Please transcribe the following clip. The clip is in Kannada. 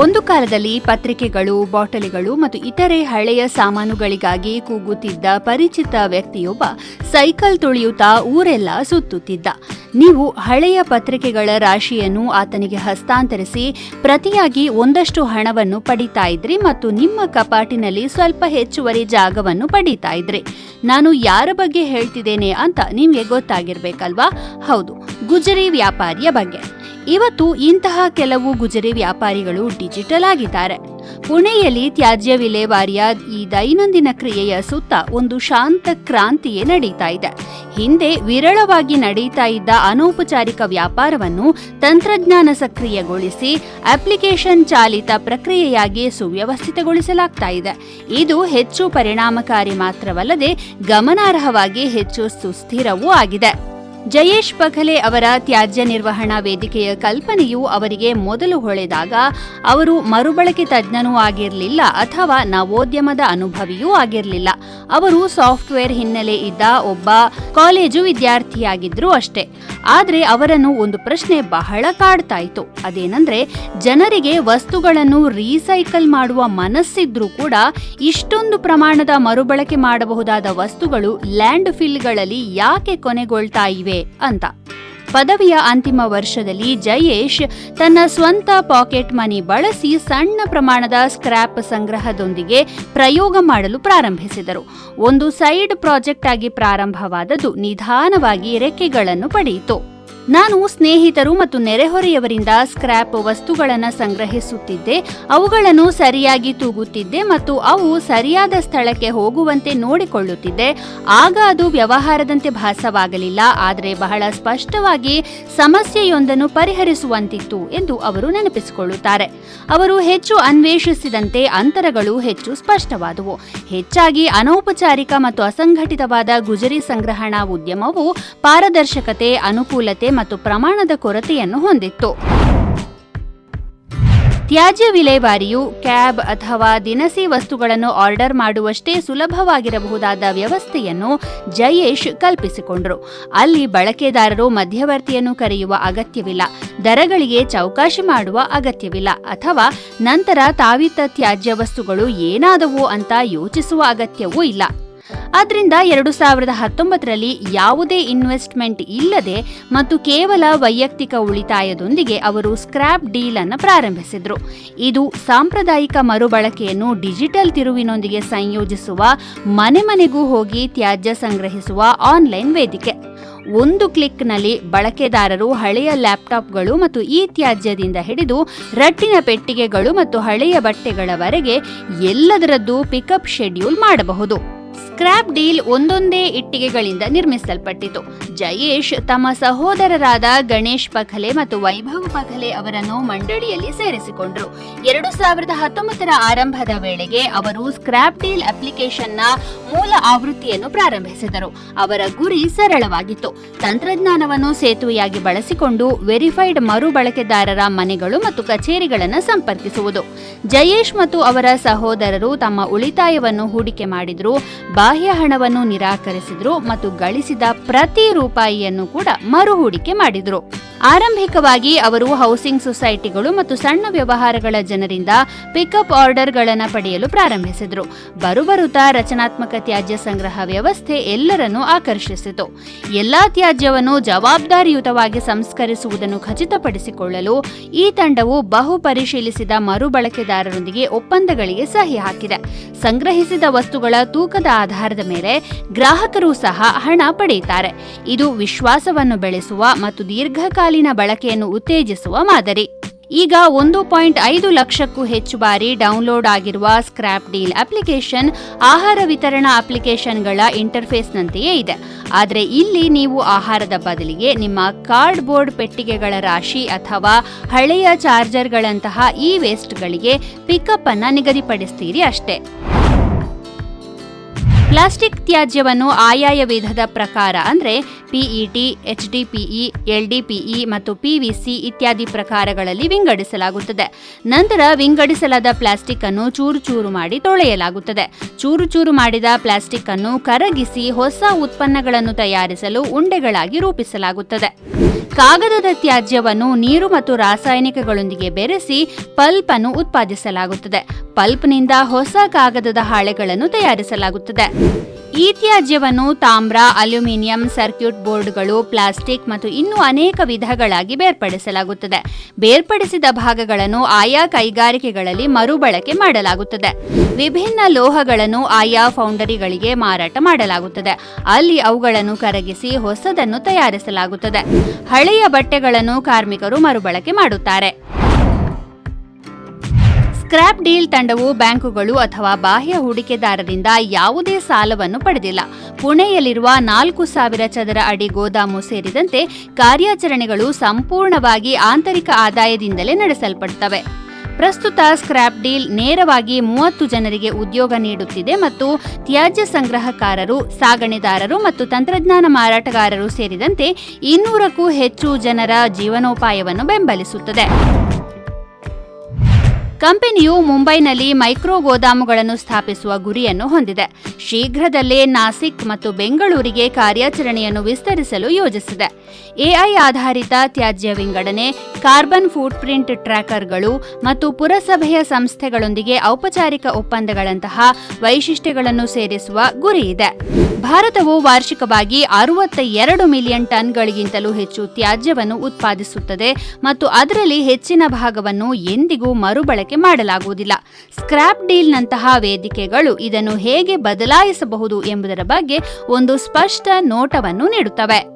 ಒಂದು ಕಾಲದಲ್ಲಿ ಪತ್ರಿಕೆಗಳು, ಬಾಟಲಿಗಳು ಮತ್ತು ಇತರೆ ಹಳೆಯ ಸಾಮಾನುಗಳಿಗಾಗಿ ಕೂಗುತ್ತಿದ್ದ ಪರಿಚಿತ ವ್ಯಕ್ತಿಯೊಬ್ಬ ಸೈಕಲ್ ತುಳಿಯುತ್ತಾ ಊರೆಲ್ಲ ಸುತ್ತುತ್ತಿದ್ದ. ನೀವು ಹಳೆಯ ಪತ್ರಿಕೆಗಳ ರಾಶಿಯನ್ನು ಆತನಿಗೆ ಹಸ್ತಾಂತರಿಸಿ ಪ್ರತಿಯಾಗಿ ಒಂದಷ್ಟು ಹಣವನ್ನು ಪಡಿತಾ ಇದ್ರಿ ಮತ್ತು ನಿಮ್ಮ ಕಪಾಟಿನಲ್ಲಿ ಸ್ವಲ್ಪ ಹೆಚ್ಚುವರಿ ಜಾಗವನ್ನು ಪಡಿತಾ ಇದ್ರಿ. ನಾನು ಯಾರ ಬಗ್ಗೆ ಹೇಳ್ತಿದ್ದೇನೆ ಅಂತ ನಿಮಗೆ ಗೊತ್ತಾಗಿರ್ಬೇಕಲ್ವಾ? ಹೌದು, ಗುಜರಿ ವ್ಯಾಪಾರಿಯ ಬಗ್ಗೆ. ಇವತ್ತು ಇಂತಹ ಕೆಲವು ಗುಜರಿ ವ್ಯಾಪಾರಿಗಳು ಡಿಜಿಟಲ್ ಆಗಿದ್ದಾರೆ. ಪುಣೆಯಲ್ಲಿ ತ್ಯಾಜ್ಯ ವಿಲೇವಾರಿಯ ಈ ದೈನಂದಿನ ಕ್ರಿಯೆಯ ಸುತ್ತ ಒಂದು ಶಾಂತ ಕ್ರಾಂತಿಯೇ ನಡೀತಾ ಇದೆ. ಹಿಂದೆ ವಿರಳವಾಗಿ ನಡೀತಾ ಇದ್ದ ಅನೌಪಚಾರಿಕ ವ್ಯಾಪಾರವನ್ನು ತಂತ್ರಜ್ಞಾನ ಸಕ್ರಿಯಗೊಳಿಸಿ ಅಪ್ಲಿಕೇಶನ್ ಚಾಲಿತ ಪ್ರಕ್ರಿಯೆಯಾಗಿ ಸುವ್ಯವಸ್ಥಿತಗೊಳಿಸಲಾಗ್ತಾ ಇದೆ. ಇದು ಹೆಚ್ಚು ಪರಿಣಾಮಕಾರಿ ಮಾತ್ರವಲ್ಲದೆ ಗಮನಾರ್ಹವಾಗಿ ಹೆಚ್ಚು ಸುಸ್ಥಿರವೂ ಆಗಿದೆ. ಜಯೇಶ್ ಬಘಲೆ ಅವರ ತ್ಯಾಜ್ಯ ನಿರ್ವಹಣಾ ವೇದಿಕೆಯ ಕಲ್ಪನೆಯು ಅವರಿಗೆ ಮೊದಲು ಹೊಳೆದಾಗ ಅವರು ಮರುಬಳಕೆ ತಜ್ಞನೂ ಆಗಿರಲಿಲ್ಲ ಅಥವಾ ನವೋದ್ಯಮದ ಅನುಭವಿಯೂ ಆಗಿರಲಿಲ್ಲ. ಅವರು ಸಾಫ್ಟ್ವೇರ್ ಹಿನ್ನೆಲೆ ಇದ್ದ ಒಬ್ಬ ಕಾಲೇಜು ವಿದ್ಯಾರ್ಥಿಯಾಗಿದ್ರು ಅಷ್ಟೇ. ಆದರೆ ಅವರನ್ನು ಒಂದು ಪ್ರಶ್ನೆ ಬಹಳ ಕಾಡ್ತಾ ಇತ್ತು ಅದೇನಂದ್ರೆ, ಜನರಿಗೆ ವಸ್ತುಗಳನ್ನು ರೀಸೈಕಲ್ ಮಾಡುವ ಮನಸ್ಸಿದ್ರೂ ಕೂಡ ಇಷ್ಟೊಂದು ಪ್ರಮಾಣದ ಮರುಬಳಕೆ ಮಾಡಬಹುದಾದ ವಸ್ತುಗಳು ಲ್ಯಾಂಡ್ ಫಿಲ್ಗಳಲ್ಲಿ ಯಾಕೆ ಕೊನೆಗೊಳ್ತಾ ಇವೆ ಅಂತ. ಪದವಿಯ ಅಂತಿಮ ವರ್ಷದಲ್ಲಿ ಜಯೇಶ್ ತನ್ನ ಸ್ವಂತ ಪಾಕೆಟ್ ಮನಿ ಬಳಸಿ ಸಣ್ಣ ಪ್ರಮಾಣದ ಸ್ಕ್ರಾಪ್ ಸಂಗ್ರಹದೊಂದಿಗೆ ಪ್ರಯೋಗ ಮಾಡಲು ಪ್ರಾರಂಭಿಸಿದರು. ಒಂದು ಸೈಡ್ ಪ್ರಾಜೆಕ್ಟ್ ಆಗಿ ಪ್ರಾರಂಭವಾದದ್ದು ನಿಧಾನವಾಗಿ ರೆಕ್ಕೆಗಳನ್ನು ಪಡೆಯಿತು. ನಾನು ಸ್ನೇಹಿತರು ಮತ್ತು ನೆರೆಹೊರೆಯವರಿಂದ ಸ್ಕ್ರ್ಯಾಪ್ ವಸ್ತುಗಳನ್ನು ಸಂಗ್ರಹಿಸುತ್ತಿದ್ದೆ, ಅವುಗಳನ್ನು ಸರಿಯಾಗಿ ತೂಗುತ್ತಿದ್ದೆ ಮತ್ತು ಅವು ಸರಿಯಾದ ಸ್ಥಳಕ್ಕೆ ಹೋಗುವಂತೆ ನೋಡಿಕೊಳ್ಳುತ್ತಿದ್ದೆ. ಆಗ ಅದು ವ್ಯವಹಾರದಂತೆ ಭಾಸವಾಗಲಿಲ್ಲ, ಆದರೆ ಬಹಳ ಸ್ಪಷ್ಟವಾಗಿ ಸಮಸ್ಯೆಯೊಂದನ್ನು ಪರಿಹರಿಸುವಂತಿತ್ತು ಎಂದು ಅವರು ನೆನಪಿಸಿಕೊಳ್ಳುತ್ತಾರೆ. ಅವರು ಹೆಚ್ಚು ಅನ್ವೇಷಿಸಿದಂತೆ ಅಂತರಗಳು ಹೆಚ್ಚು ಸ್ಪಷ್ಟವಾದವು. ಹೆಚ್ಚಾಗಿ ಅನೌಪಚಾರಿಕ ಮತ್ತು ಅಸಂಘಟಿತವಾದ ಗುಜರಿ ಸಂಗ್ರಹಣಾ ಉದ್ಯಮವು ಪಾರದರ್ಶಕತೆ, ಅನುಕೂಲತೆ ಮತ್ತು ಪ್ರಮಾಣದ ಕೊರತೆಯನ್ನು ಹೊಂದಿತ್ತು. ತ್ಯಾಜ್ಯ ವಿಲೇವಾರಿಯು ಕ್ಯಾಬ್ ಅಥವಾ ದಿನಸಿ ವಸ್ತುಗಳನ್ನು ಆರ್ಡರ್ ಮಾಡುವಷ್ಟೇ ಸುಲಭವಾಗಿರಬಹುದಾದ ವ್ಯವಸ್ಥೆಯನ್ನು ಜಯೇಶ್ ಕಲ್ಪಿಸಿಕೊಂಡರು. ಅಲ್ಲಿ ಬಳಕೆದಾರರು ಮಧ್ಯವರ್ತಿಯನ್ನು ಕರೆಯುವ ಅಗತ್ಯವಿಲ್ಲ. ದರಗಳಿಗೆ ಚೌಕಾಶಿ ಮಾಡುವ ಅಗತ್ಯವಿಲ್ಲ ಅಥವಾ ನಂತರ ತಾವಿತ್ತ ತ್ಯಾಜ್ಯ ವಸ್ತುಗಳು ಏನಾದವು ಅಂತ ಯೋಚಿಸುವ ಅಗತ್ಯವೂ ಇಲ್ಲ. ಆದ್ರಿಂದ ಎರಡು ಸಾವಿರದ ಹತ್ತೊಂಬತ್ತರಲ್ಲಿ ಯಾವುದೇ ಇನ್ವೆಸ್ಟ್ಮೆಂಟ್ ಇಲ್ಲದೆ ಮತ್ತು ಕೇವಲ ವೈಯಕ್ತಿಕ ಉಳಿತಾಯದೊಂದಿಗೆ ಅವರು ಸ್ಕ್ರಾಪ್ ಡೀಲ್ ಅನ್ನು ಪ್ರಾರಂಭಿಸಿದರು. ಇದು ಸಾಂಪ್ರದಾಯಿಕ ಮರುಬಳಕೆಯನ್ನು ಡಿಜಿಟಲ್ ತಿರುವಿನೊಂದಿಗೆ ಸಂಯೋಜಿಸುವ, ಮನೆ ಮನೆಗೂ ಹೋಗಿ ತ್ಯಾಜ್ಯ ಸಂಗ್ರಹಿಸುವ ಆನ್ಲೈನ್ ವೇದಿಕೆ. ಒಂದು ಕ್ಲಿಕ್ನಲ್ಲಿ ಬಳಕೆದಾರರು ಹಳೆಯ ಲ್ಯಾಪ್ಟಾಪ್ಗಳು ಮತ್ತು ಈ ತ್ಯಾಜ್ಯದಿಂದ ಹಿಡಿದು ರಟ್ಟಿನ ಪೆಟ್ಟಿಗೆಗಳು ಮತ್ತು ಹಳೆಯ ಬಟ್ಟೆಗಳವರೆಗೆ ಎಲ್ಲದರದ್ದು ಪಿಕಪ್ ಶೆಡ್ಯೂಲ್ ಮಾಡಬಹುದು. ಸ್ಕ್ರಾಪ್ ಡೀಲ್ ಒಂದೊಂದೇ ಇಟ್ಟಿಗೆಗಳಿಂದ ನಿರ್ಮಿಸಲ್ಪಟ್ಟಿತು. ಜಯೇಶ್ ತಮ್ಮ ಸಹೋದರರಾದ ಗಣೇಶ್ ಪಖಲೆ ಮತ್ತು ವೈಭವ್ ಪಖಲೆ ಅವರನ್ನು ಮಂಡಳಿಯಲ್ಲಿ ಸೇರಿಸಿಕೊಂಡರು. ಎರಡು ಸಾವಿರದ ಹತ್ತೊಂಬತ್ತರ ಆರಂಭದ ವೇಳೆಗೆ ಅವರು ಸ್ಕ್ರಾಪ್ ಡೀಲ್ ಅಪ್ಲಿಕೇಶನ್ನ ಮೂಲ ಆವೃತ್ತಿಯನ್ನು ಪ್ರಾರಂಭಿಸಿದರು. ಅವರ ಗುರಿ ಸರಳವಾಗಿತ್ತು. ತಂತ್ರಜ್ಞಾನವನ್ನು ಸೇತುವೆಯಾಗಿ ಬಳಸಿಕೊಂಡು ವೆರಿಫೈಡ್ ಮರು ಬಳಕೆದಾರರ ಮನೆಗಳು ಮತ್ತು ಕಚೇರಿಗಳನ್ನು ಸಂಪರ್ಕಿಸುವುದು. ಜಯೇಶ್ ಮತ್ತು ಅವರ ಸಹೋದರರು ತಮ್ಮ ಉಳಿತಾಯವನ್ನು ಹೂಡಿಕೆ ಮಾಡಿದ್ರು. ಬಾಹ್ಯ ಹಣವನ್ನು ನಿರಾಕರಿಸಿದ್ರು ಮತ್ತು ಗಳಿಸಿದ ಪ್ರತಿ ರೂಪಾಯಿಯನ್ನು ಕೂಡ ಮರುಹೂಡಿಕೆ ಮಾಡಿದ್ರು. ಆರಂಭಿಕವಾಗಿ ಅವರು ಹೌಸಿಂಗ್ ಸೊಸೈಟಿಗಳು ಮತ್ತು ಸಣ್ಣ ವ್ಯವಹಾರಗಳ ಜನರಿಂದ ಪಿಕಪ್ ಆರ್ಡರ್ಗಳನ್ನು ಪಡೆಯಲು ಪ್ರಾರಂಭಿಸಿದರು. ಬರುಬರುತ್ತಾ ರಚನಾತ್ಮಕ ತ್ಯಾಜ್ಯ ಸಂಗ್ರಹ ವ್ಯವಸ್ಥೆ ಎಲ್ಲರನ್ನೂ ಆಕರ್ಷಿಸಿತು. ಎಲ್ಲಾ ತ್ಯಾಜ್ಯವನ್ನು ಜವಾಬ್ದಾರಿಯುತವಾಗಿ ಸಂಸ್ಕರಿಸುವುದನ್ನು ಖಚಿತಪಡಿಸಿಕೊಳ್ಳಲು ಈ ತಂಡವು ಬಹು ಪರಿಶೀಲಿಸಿದ ಮರುಬಳಕೆದಾರರೊಂದಿಗೆ ಒಪ್ಪಂದಗಳಿಗೆ ಸಹಿ ಹಾಕಿದೆ. ಸಂಗ್ರಹಿಸಿದ ವಸ್ತುಗಳ ತೂಕದ ಆಧಾರದ ಮೇಲೆ ಗ್ರಾಹಕರು ಸಹ ಹಣ ಪಡೆಯುತ್ತಾರೆ. ಇದು ವಿಶ್ವಾಸವನ್ನು ಬೆಳೆಸುವ ಮತ್ತು ದೀರ್ಘಕಾಲೀನ ಬಳಕೆಯನ್ನು ಉತ್ತೇಜಿಸುವ ಮಾದರಿ. ಈಗ ಒಂದು ಪಾಯಿಂಟ್ ಐದು ಲಕ್ಷಕ್ಕೂ ಹೆಚ್ಚು ಬಾರಿ ಡೌನ್ಲೋಡ್ ಆಗಿರುವ ಸ್ಕ್ರಾಪ್ ಡೀಲ್ ಅಪ್ಲಿಕೇಶನ್ ಆಹಾರ ವಿತರಣಾ ಅಪ್ಲಿಕೇಶನ್ಗಳ ಇಂಟರ್ಫೇಸ್ನಂತೆಯೇ ಇದೆ. ಆದರೆ ಇಲ್ಲಿ ನೀವು ಆಹಾರದ ಬದಲಿಗೆ ನಿಮ್ಮ ಕಾರ್ಡ್ಬೋರ್ಡ್ ಪೆಟ್ಟಿಗೆಗಳ ರಾಶಿ ಅಥವಾ ಹಳೆಯ ಚಾರ್ಜರ್ಗಳಂತಹ ಈ ವೇಸ್ಟ್ಗಳಿಗೆ ಪಿಕಪ್ ಅನ್ನು ನಿಗದಿಪಡಿಸ್ತೀರಿ ಅಷ್ಟೇ. ಪ್ಲಾಸ್ಟಿಕ್ ತ್ಯಾಜ್ಯವನ್ನು ಆಯಾಯ ವಿಧದ ಪ್ರಕಾರ ಅಂದರೆ ಪಿಇಟಿ ಎಚ್ಡಿಪಿಇ ಎಲ್ಡಿಪಿಇ ಮತ್ತು ಪಿವಿಸಿ ಇತ್ಯಾದಿ ಪ್ರಕಾರಗಳಲ್ಲಿ ವಿಂಗಡಿಸಲಾಗುತ್ತದೆ. ನಂತರ ವಿಂಗಡಿಸಲಾದ ಪ್ಲಾಸ್ಟಿಕ್ ಅನ್ನು ಚೂರು ಚೂರು ಮಾಡಿ ತೊಳೆಯಲಾಗುತ್ತದೆ. ಚೂರು ಚೂರು ಮಾಡಿದ ಪ್ಲಾಸ್ಟಿಕ್ ಅನ್ನು ಕರಗಿಸಿ ಹೊಸ ಉತ್ಪನ್ನಗಳನ್ನು ತಯಾರಿಸಲು ಉಂಡೆಗಳಾಗಿ ರೂಪಿಸಲಾಗುತ್ತದೆ. ಕಾಗದದ ತ್ಯಾಜ್ಯವನ್ನು ನೀರು ಮತ್ತು ರಾಸಾಯನಿಕಗಳೊಂದಿಗೆ ಬೆರೆಸಿ ಪಲ್ಪ್ ಅನ್ನು ಉತ್ಪಾದಿಸಲಾಗುತ್ತದೆ. ಪಲ್ಪ್ನಿಂದ ಹೊಸ ಕಾಗದದ ಹಾಳೆಗಳನ್ನು ತಯಾರಿಸಲಾಗುತ್ತದೆ. ಈ ತ್ಯಾಜ್ಯವನ್ನು ತಾಮ್ರ, ಅಲ್ಯೂಮಿನಿಯಂ, ಸರ್ಕ್ಯೂಟ್ ಬೋರ್ಡ್ಗಳು, ಪ್ಲಾಸ್ಟಿಕ್ ಮತ್ತು ಇನ್ನೂ ಅನೇಕ ವಿಧಗಳಾಗಿ ಬೇರ್ಪಡಿಸಲಾಗುತ್ತದೆ. ಬೇರ್ಪಡಿಸಿದ ಭಾಗಗಳನ್ನು ಆಯಾ ಕೈಗಾರಿಕೆಗಳಲ್ಲಿ ಮರುಬಳಕೆ ಮಾಡಲಾಗುತ್ತದೆ. ವಿಭಿನ್ನ ಲೋಹಗಳನ್ನು ಆಯಾ ಫೌಂಡರಿಗಳಿಗೆ ಮಾರಾಟ ಮಾಡಲಾಗುತ್ತದೆ. ಅಲ್ಲಿ ಅವುಗಳನ್ನು ಕರಗಿಸಿ ಹೊಸದನ್ನು ತಯಾರಿಸಲಾಗುತ್ತದೆ. ಹಳೆಯ ಬಟ್ಟೆಗಳನ್ನು ಕಾರ್ಮಿಕರು ಮರುಬಳಕೆ ಮಾಡುತ್ತಾರೆ. ಸ್ಕ್ರಾಪ್ ಡೀಲ್ ತಂಡವು ಬ್ಯಾಂಕುಗಳು ಅಥವಾ ಬಾಹ್ಯ ಹೂಡಿಕೆದಾರರಿಂದ ಯಾವುದೇ ಸಾಲವನ್ನು ಪಡೆದಿಲ್ಲ. ಪುಣೆಯಲ್ಲಿರುವ ನಾಲ್ಕು ಸಾವಿರ ಚದರ ಅಡಿ ಗೋದಾಮು ಸೇರಿದಂತೆ ಕಾರ್ಯಾಚರಣೆಗಳು ಸಂಪೂರ್ಣವಾಗಿ ಆಂತರಿಕ ಆದಾಯದಿಂದಲೇ ನಡೆಸಲ್ಪಡುತ್ತವೆ ಪ್ರಸ್ತುತ ಸ್ಕ್ರಾಪ್ ಡೀಲ್ ನೇರವಾಗಿ ಮೂವತ್ತು ಜನರಿಗೆ ಉದ್ಯೋಗ ನೀಡುತ್ತಿದೆ ಮತ್ತು ತ್ಯಾಜ್ಯ ಸಂಗ್ರಹಕಾರರು, ಸಾಗಣೆದಾರರು ಮತ್ತು ತಂತ್ರಜ್ಞಾನ ಮಾರಾಟಗಾರರು ಸೇರಿದಂತೆ ಇನ್ನೂರಕ್ಕೂ ಹೆಚ್ಚು ಜನರ ಜೀವನೋಪಾಯವನ್ನು ಬೆಂಬಲಿಸುತ್ತದೆ. ಕಂಪನಿಯು ಮುಂಬೈನಲ್ಲಿ ಮೈಕ್ರೋ ಗೋದಾಮುಗಳನ್ನು ಸ್ಥಾಪಿಸುವ ಗುರಿಯನ್ನು ಹೊಂದಿದೆ. ಶೀಘ್ರದಲ್ಲೇ ನಾಸಿಕ್ ಮತ್ತು ಬೆಂಗಳೂರಿಗೆ ಕಾರ್ಯಾಚರಣೆಯನ್ನು ವಿಸ್ತರಿಸಲು ಯೋಜಿಸಿದೆ. ಎಐ ಆಧಾರಿತ ತ್ಯಾಜ್ಯ ವಿಂಗಡಣೆ, ಕಾರ್ಬನ್ ಫುಟ್ ಪ್ರಿಂಟ್ ಟ್ರ್ಯಾಕರ್ಗಳು ಮತ್ತು ಪುರಸಭೆಯ ಸಂಸ್ಥೆಗಳೊಂದಿಗೆ ಔಪಚಾರಿಕ ಒಪ್ಪಂದಗಳಂತಹ ವೈಶಿಷ್ಟ್ಯಗಳನ್ನು ಸೇರಿಸುವ ಗುರಿ ಇದೆ. ಭಾರತವು ವಾರ್ಷಿಕವಾಗಿ ಅರವತ್ತ ಎರಡು ಮಿಲಿಯನ್ ಟನ್ಗಳಿಗಿಂತಲೂ ಹೆಚ್ಚು ತ್ಯಾಜ್ಯವನ್ನು ಉತ್ಪಾದಿಸುತ್ತದೆ ಮತ್ತು ಅದರಲ್ಲಿ ಹೆಚ್ಚಿನ ಭಾಗವನ್ನು ಎಂದಿಗೂ ಮರುಬಳಕೆ ಮಾಡಲಾಗುವುದಿಲ್ಲ. ಸ್ಕ್ರಾಪ್ ಡೀಲ್ನಂತಹ ವೇದಿಕೆಗಳು ಇದನ್ನು ಹೇಗೆ ಬದಲಾಯಿಸಬಹುದು ಎಂಬುದರ ಬಗ್ಗೆ ಒಂದು ಸ್ಪಷ್ಟ ನೋಟವನ್ನು ನೀಡುತ್ತವೆ.